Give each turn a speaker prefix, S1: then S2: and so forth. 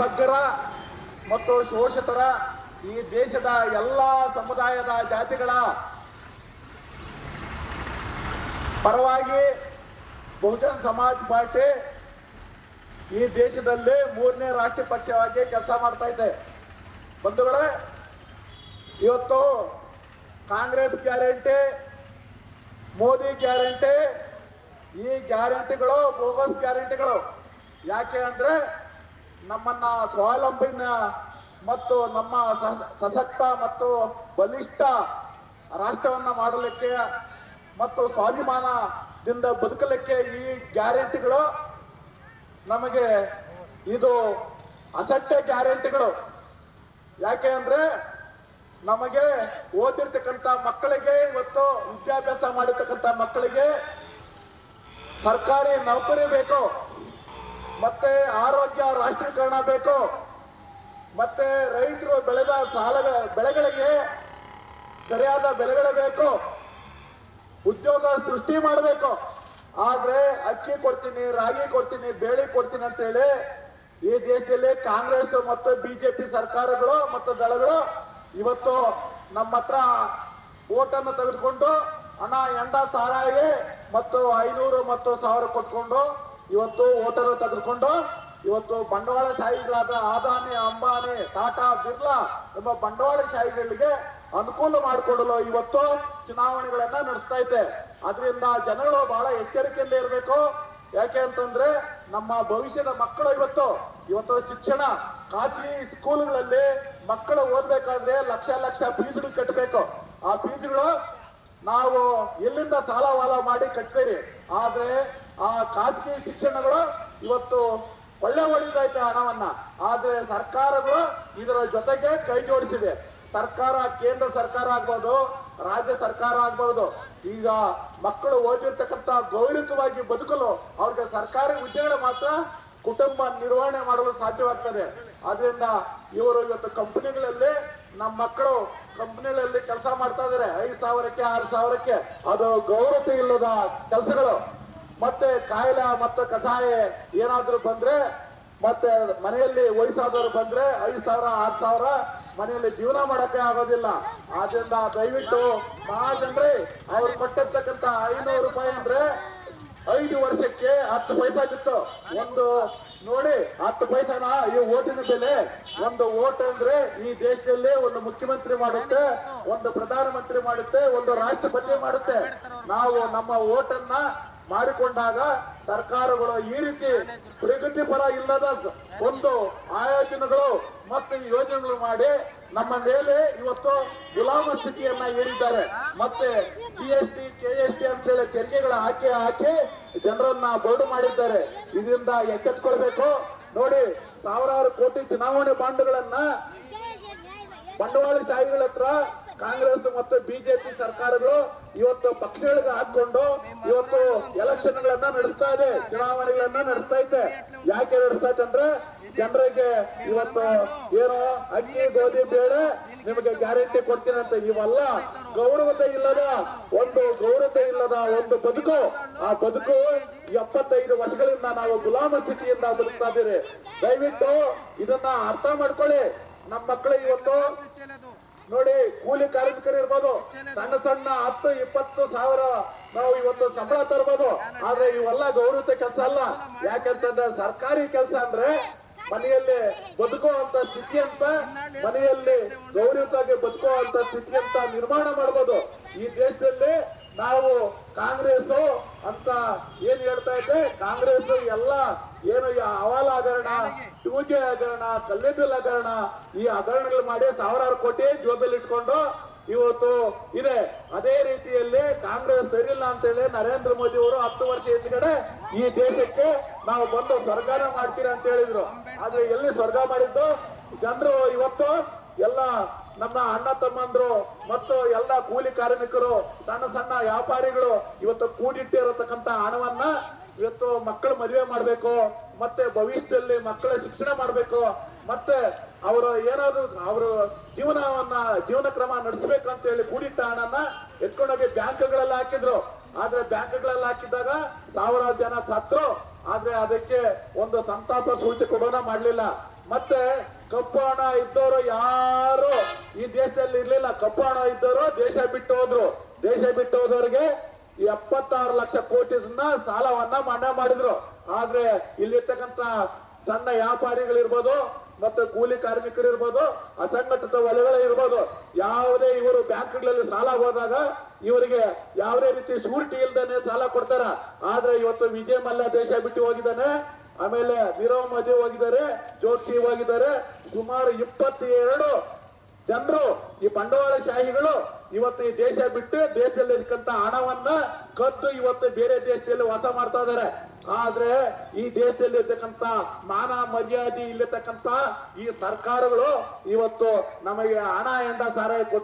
S1: ಬಗ್ಗರ ಮತ್ತು ಶೋಷಿತರ ಈ ದೇಶದ ಎಲ್ಲ ಸಮುದಾಯದ ಜಾತಿಗಳ ಪರವಾಗಿ ಬಹುಜನ್ ಸಮಾಜ್ ಪಾರ್ಟಿ ಈ ದೇಶದಲ್ಲಿ ಮೂರನೇ ರಾಷ್ಟ್ರೀಯ ಪಕ್ಷವಾಗಿ ಕೆಲಸ ಮಾಡ್ತಾ ಇದೆ. ಬಂಧುಗಳೇ, ಇವತ್ತು ಕಾಂಗ್ರೆಸ್ ಗ್ಯಾರಂಟಿ, ಮೋದಿ ಗ್ಯಾರಂಟಿ, ಈ ಗ್ಯಾರಂಟಿಗಳು ಬೋಗಸ್ ಗ್ಯಾರಂಟಿಗಳು. ಯಾಕೆ ಅಂದ್ರೆ ನಮ್ಮನ್ನ ಸ್ವಾವಲಂಬಿನ ಮತ್ತು ನಮ್ಮ ಸಶಕ್ತ ಮತ್ತು ಬಲಿಷ್ಠ ರಾಷ್ಟ್ರವನ್ನ ಮಾಡಲಿಕ್ಕೆ ಮತ್ತು ಸ್ವಾಭಿಮಾನದಿಂದ ಬದುಕಲಿಕ್ಕೆ ಈ ಗ್ಯಾರಂಟಿಗಳು ನಮಗೆ ಇದು ಅಸಟ್ಟೆ ಗ್ಯಾರಂಟಿಗಳು. ಯಾಕೆ ಅಂದ್ರೆ ನಮಗೆ ಓದಿರ್ತಕ್ಕಂಥ ಮಕ್ಕಳಿಗೆ ಇವತ್ತು ವಿದ್ಯಾಭ್ಯಾಸ ಮಾಡಿರ್ತಕ್ಕಂಥ ಮಕ್ಕಳಿಗೆ ಸರ್ಕಾರಿ ನೌಕರಿ ಬೇಕು. ಮತ್ತೆ ಆರೋಗ್ಯ, ರಾಷ್ಟ್ರೀಕರಣ ಬೇಕು. ಮತ್ತೆ ರೈತರು ಬೆಳೆದ ಸಾಲ ಬೆಳೆಗಳಿಗೆ ಸರಿಯಾದ ಬೆಲೆಗಳು ಬೇಕು. ಉದ್ಯೋಗ ಸೃಷ್ಟಿ ಮಾಡಬೇಕು. ಆದ್ರೆ ಅಕ್ಕಿ ಕೊಡ್ತೀನಿ, ರಾಗಿ ಕೊಡ್ತೀನಿ, ಬೇಳೆ ಕೊಡ್ತೀನಿ ಅಂತ ಹೇಳಿ ಈ ದೇಶದಲ್ಲಿ ಕಾಂಗ್ರೆಸ್ ಮತ್ತು ಬಿಜೆಪಿ ಸರ್ಕಾರಗಳು ಮತ್ತು ದಳಗಳು ಇವತ್ತು ನಮ್ಮ ಹತ್ರ ಓಟನ್ನು ತೆಗೆದುಕೊಂಡು ಹಣ, ಎಂಡ, ಸಾರಾಯಿ ಮತ್ತು ಐನೂರು ಮತ್ತು ಸಾವಿರ ಕೊಟ್ಕೊಂಡು ಇವತ್ತು ಓಟರ್ ತೆಗೆದುಕೊಂಡು ಇವತ್ತು ಬಂಡವಾಳ ಶಾಹಿಗಳಾದ ಆದಾನಿ, ಅಂಬಾನಿ, ಟಾಟಾ, ಬಿರ್ಲಾ ಎಂಬ ಬಂಡವಾಳಶಾಹಿಗಳಿಗೆ ಅನುಕೂಲ ಮಾಡಿಕೊಡಲು ಇವತ್ತು ಚುನಾವಣೆಗಳನ್ನ ನಡೆಸ್ತಾ ಇದೆ. ಅದರಿಂದ ಜನಗಳು ಬಹಳ ಎಚ್ಚರಿಕೆಯಿಂದ ಇರಬೇಕು. ಯಾಕೆ ಅಂತಂದ್ರೆ ನಮ್ಮ ಭವಿಷ್ಯದ ಮಕ್ಕಳು ಇವತ್ತು ಇವತ್ತು ಶಿಕ್ಷಣ, ಖಾಸಗಿ ಸ್ಕೂಲ್ಗಳಲ್ಲಿ ಮಕ್ಕಳು ಓದ್ಬೇಕಾದ್ರೆ ಲಕ್ಷ ಲಕ್ಷ ಫೀಸ್ಗಳು ಕಟ್ಟಬೇಕು. ಆ ಫೀಸ್ಗಳು ನಾವು ಎಲ್ಲಿಂದ ಸಾಲ ವಾಲ ಮಾಡಿ ಕಟ್ತೀರಿ? ಆದ್ರೆ ಆ ಖಾಸಗಿ ಶಿಕ್ಷಣಗಳು ಇವತ್ತು ಒಳ್ಳೆ ಒಳಿತೈತೆ ಹಣವನ್ನ. ಆದ್ರೆ ಸರ್ಕಾರಗಳು ಇದರ ಜೊತೆಗೆ ಕೈ ಜೋಡಿಸಿದೆ. ಸರ್ಕಾರ, ಕೇಂದ್ರ ಸರ್ಕಾರ ಆಗ್ಬೋದು, ರಾಜ್ಯ ಸರ್ಕಾರ ಆಗ್ಬಹುದು ಈಗ ಮಕ್ಕಳು ಓದಿರ್ತಕ್ಕಂಥ ಗೌರವವಾಗಿ ಬದುಕಲು ಅವ್ರಿಗೆ ಸರ್ಕಾರಿ ಹುದ್ದೆಗಳು ಮಾತ್ರ ಕುಟುಂಬ ನಿರ್ವಹಣೆ ಮಾಡಲು ಸಾಧ್ಯವಾಗ್ತದೆ. ಆದ್ರಿಂದ ಇವರು ಇವತ್ತು ಕಂಪನಿಗಳಲ್ಲಿ ನಮ್ಮ ಮಕ್ಕಳು ಕಂಪನಿಗಳಲ್ಲಿ ಕೆಲಸ ಮಾಡ್ತಾ ಇದಾರೆ. ಐದು ಸಾವಿರಕ್ಕೆ, ಆರು ಸಾವಿರಕ್ಕೆ. ಅದು ಗೌರವತೆ ಇಲ್ಲದ ಕೆಲಸಗಳು. ಮತ್ತೆ ಕಾಯಿಲೆ ಮತ್ತೆ ಕಷಾಯ ಏನಾದ್ರೂ ಬಂದ್ರೆ, ಮತ್ತೆ ಮನೆಯಲ್ಲಿ ವಯಸ್ಸಾದವರು ಬಂದ್ರೆ ಐದು ಸಾವಿರ, ಆರು ಸಾವಿರ ಮನೆಯಲ್ಲಿ ಜೀವನ ಮಾಡಕ್ಕೆ ಆಗೋದಿಲ್ಲ. ಆದ್ರಿಂದ ದಯವಿಟ್ಟು ಮಹಾಜನ್ರಿ, ಅವ್ರು ಕೊಟ್ಟಿರ್ತಕ್ಕಂತ ಐನೂರು ರೂಪಾಯಿ ಅಂದ್ರೆ ಐದು ವರ್ಷಕ್ಕೆ ಹತ್ತು ಪೈಸಾ ಆಗಿತ್ತು ಒಂದು ನೋಡಿ, ಹತ್ತು ಪೈಸಾನ ಈ ಓಟಿನ ಬೆಲೆ, ಒಂದು ಓಟ್ ಅಂದ್ರೆ ಈ ದೇಶದಲ್ಲಿ ಒಂದು ಮುಖ್ಯಮಂತ್ರಿ ಮಾಡುತ್ತೆ, ಒಂದು ಪ್ರಧಾನಮಂತ್ರಿ ಮಾಡುತ್ತೆ, ಒಂದು ರಾಷ್ಟ್ರಪತಿ ಮಾಡುತ್ತೆ. ನಾವು ನಮ್ಮ ಓಟನ್ನ ಮಾಡಿಕೊಂಡಾಗ ಸರ್ಕಾರಗಳು ಈ ರೀತಿ ಪ್ರಗತಿಪರ ಇಲ್ಲದ ಒಂದು ಆಯೋಜನೆಗಳು ಮತ್ತು ಯೋಜನೆಗಳು ಮಾಡಿ ನಮ್ಮ ಮೇಲೆ ಇವತ್ತು ಗುಲಾಮ ಸ್ಥಿತಿಯನ್ನ ಏರಿದ್ದಾರೆ. ಮತ್ತೆ G S T K S T ಅಂತೇಳಿ ತೆರಿಗೆಗಳ ಹಾಕಿ ಹಾಕಿ ಜನರನ್ನ ಬೋರ್ಡು ಮಾಡಿದ್ದಾರೆ. ಇದರಿಂದ ಎಚ್ಚೆತ್ಕೊಳ್ಬೇಕು. ನೋಡಿ, ಸಾವಿರಾರು ಕೋಟಿ ಚುನಾವಣೆ ಬಾಂಡ್ಗಳನ್ನ ಬಂಡವಾಳಶಾಹಿಗಳ ಹತ್ರ ಕಾಂಗ್ರೆಸ್ ಮತ್ತು ಬಿಜೆಪಿ ಸರ್ಕಾರಗಳು ಇವತ್ತು ಪಕ್ಷಗಳಿಗೆ ಹಾಕೊಂಡು ಇವತ್ತು ಎಲೆಕ್ಷನ್ ಗಳನ್ನ ನಡೆಸ್ತಾ ಇದೆ, ಚುನಾವಣೆಗಳನ್ನ ನಡೆಸ್ತಾ ಇದೆ ಯಾಕೆ ನಡೆಸ್ತಾ ಇದೆ ಅಂದ್ರೆ ಜನರಿಗೆ ಇವತ್ತು ಏನು ಅಕ್ಕಿ, ಗೋಧಿ, ಬೇಳೆ ನಿಮಗೆ ಗ್ಯಾರಂಟಿ ಕೊಡ್ತೀನಿ ಅಂತ ಇವೆಲ್ಲ ಗೌರವತೆ ಇಲ್ಲದ ಒಂದು ಗೌರವತೆ ಇಲ್ಲದ ಒಂದು ಬದುಕು. ಆ ಬದುಕು ಎಪ್ಪತ್ತೈದು ವರ್ಷಗಳಿಂದ ನಾವು ಗುಲಾಮ ಸ್ಥಿತಿಯಿಂದ ಬದುಕ್ತಾ ಇದ್ದೀರಿ. ದಯವಿಟ್ಟು ಇದನ್ನ ಅರ್ಥ ಮಾಡ್ಕೊಳ್ಳಿ. ನಮ್ಮ ಮಕ್ಕಳು ಇವತ್ತು ನೋಡಿ, ಕೂಲಿ ಕಾರ್ಮಿಕರು ಇರ್ಬೋದು. ಸಣ್ಣ ಸಣ್ಣ ಹತ್ತು, ಇಪ್ಪತ್ತು ಸಾವಿರ ನಾವು ಇವತ್ತು ಸಂಬಳ ತರ್ಬೋದು. ಆದ್ರೆ ಇವೆಲ್ಲ ಗೌರವತೆ ಕೆಲಸ ಅಲ್ಲ. ಯಾಕಂತಂದ್ರೆ ಸರ್ಕಾರಿ ಕೆಲಸ ಅಂದ್ರೆ ಮನೆಯಲ್ಲಿ ಬದುಕುವಂತ ಸ್ಥಿತಿ ಅಂತ, ಮನೆಯಲ್ಲಿ ಗೌರವವಾಗಿ ಬದುಕುವಂತ ಸ್ಥಿತಿ ಅಂತ ನಿರ್ಮಾಣ ಮಾಡ್ಬೋದು. ಈ ದೇಶದಲ್ಲಿ ನಾವು ಕಾಂಗ್ರೆಸ್ ಅಂತ ಏನ್ ಹೇಳ್ತಾ ಇದ್ದೆ? ಕಾಂಗ್ರೆಸ್ ಎಲ್ಲ ಏನು ಅವಾಲ ಹಗರಣ ಟೂಜೆ ಹಗರಣ, ಕಲ್ಲಿದ್ದಲ್ ಹಗರಣ, ಈ ಹಗರಣಗಳು ಮಾಡಿ ಸಾವಿರಾರು ಕೋಟಿ ಜೋಬಲ್ಲಿ ಇಟ್ಕೊಂಡು ಇವತ್ತು ಇದೆ. ಅದೇ ರೀತಿಯಲ್ಲಿ ಕಾಂಗ್ರೆಸ್ ಸರಿಯಿಲ್ಲ ಅಂತೇಳಿ ನರೇಂದ್ರ ಮೋದಿ ಅವರು ಹತ್ತು ವರ್ಷ ಹಿಂದ್ಗಡೆ ಈ ದೇಶಕ್ಕೆ ನಾವು ಬಂದು ಸ್ವರ್ಗಾನ ಮಾಡ್ತೀರಾ ಅಂತ ಹೇಳಿದ್ರು. ಆದ್ರೆ ಎಲ್ಲಿ ಸ್ವರ್ಗ ಮಾಡಿದ್ದು? ಜನರು ಇವತ್ತು ಎಲ್ಲ ನಮ್ಮ ಅಣ್ಣ ತಮ್ಮಂದ್ರು ಮತ್ತು ಎಲ್ಲ ಕೂಲಿ ಕಾರ್ಮಿಕರು, ಸಣ್ಣ ಸಣ್ಣ ವ್ಯಾಪಾರಿಗಳು ಇವತ್ತು ಕೂಡಿಟ್ಟಿರತಕ್ಕಂತ ಹಣವನ್ನ ಇವತ್ತು ಮಕ್ಕಳು ಮದುವೆ ಮಾಡ್ಬೇಕು, ಮತ್ತೆ ಭವಿಷ್ಯದಲ್ಲಿ ಮಕ್ಕಳ ಶಿಕ್ಷಣ ಮಾಡ್ಬೇಕು, ಮತ್ತೆ ಅವರ ಏನಾದ್ರು ಅವರ ಜೀವನವನ್ನ, ಜೀವನ ಕ್ರಮ ನಡೆಸಬೇಕು ಅಂತ ಹೇಳಿ ಕೂಡಿಟ್ಟ ಹಣನ ಎತ್ಕೊಂಡೋಗಿ ಬ್ಯಾಂಕ್ಗಳಲ್ಲಿ ಹಾಕಿದ್ರು. ಆದ್ರೆ ಬ್ಯಾಂಕ್ಗಳಲ್ಲಿ ಹಾಕಿದಾಗ ಸಾವಿರಾರು ಜನ ಸತ್ರು ಆದ್ರೆ ಅದಕ್ಕೆ ಒಂದು ಸಂತಾಪ ಸೂಚಿ ಕೊಡೋಣ ಮಾಡ್ಲಿಲ್ಲ. ಮತ್ತೆ ಹಣ ಇದ್ದವರು ಯಾರು? ಈ ದೇಶದಲ್ಲಿ ಇರ್ಲಿಲ್ಲ. ಹಣ ಇದ್ದವರು ದೇಶ ಬಿಟ್ಟು ಹೋದ್ರು. ದೇಶ ಬಿಟ್ಟು ಹೋದವರಿಗೆ ಎಪ್ಪತ್ತಾರು ಲಕ್ಷ ಕೋಟಿ ಸಾಲವನ್ನ ಮನ್ನಾ ಮಾಡಿದ್ರು. ಆದ್ರೆ ಇಲ್ಲಿರ್ತಕ್ಕಂತ ಸಣ್ಣ ವ್ಯಾಪಾರಿಗಳಿರ್ಬೋದು, ಮತ್ತೆ ಕೂಲಿ ಕಾರ್ಮಿಕರು ಇರ್ಬೋದು ಅಸಂಘಟಿತ ವಲಯಗಳೇ ಇರ್ಬೋದು, ಯಾವುದೇ ಇವರು ಬ್ಯಾಂಕ್ಗಳಲ್ಲಿ ಸಾಲ ಹೋದಾಗ ಇವರಿಗೆ ಯಾವುದೇ ರೀತಿ ಶೂರಿಟಿ ಇಲ್ದೇನೆ ಸಾಲ ಕೊಡ್ತಾರ. ಆದ್ರೆ ಇವತ್ತು ವಿಜಯ್ ಮಲ್ಯ ದೇಶ ಬಿಟ್ಟು ಹೋಗಿದ್ದಾನೆ. ಆಮೇಲೆ ನೀರವ್ ಮೋದಿ ಹೋಗಿದ್ದಾರೆ ಜೋಶಿ ಹೋಗಿದ್ದಾರೆ. ಸುಮಾರು ಇಪ್ಪತ್ತೇಳು ಜನರು ಈ ಬಂಡವಾಳಶಾಹಿಗಳು ಇವತ್ತು ಈ ದೇಶ ಬಿಟ್ಟು ದೇಶದಲ್ಲಿ ಇರ್ತಕ್ಕಂಥ ಹಣವನ್ನ ಕದ್ದು ಇವತ್ತು ಬೇರೆ ದೇಶದಲ್ಲಿ ವಾಸ ಮಾಡ್ತಾ ಇದಾರೆ ಆದ್ರೆ ಈ ದೇಶದಲ್ಲಿ ಇರ್ತಕ್ಕಂಥ ಮಾನ ಮರ್ಯಾದೆ ಇಲ್ಲಿರ್ತಕ್ಕಂಥ ಈ ಸರ್ಕಾರಗಳು ಇವತ್ತು ನಮಗೆ ಹಣ ಎಂದ ಕೊಟ್ಟು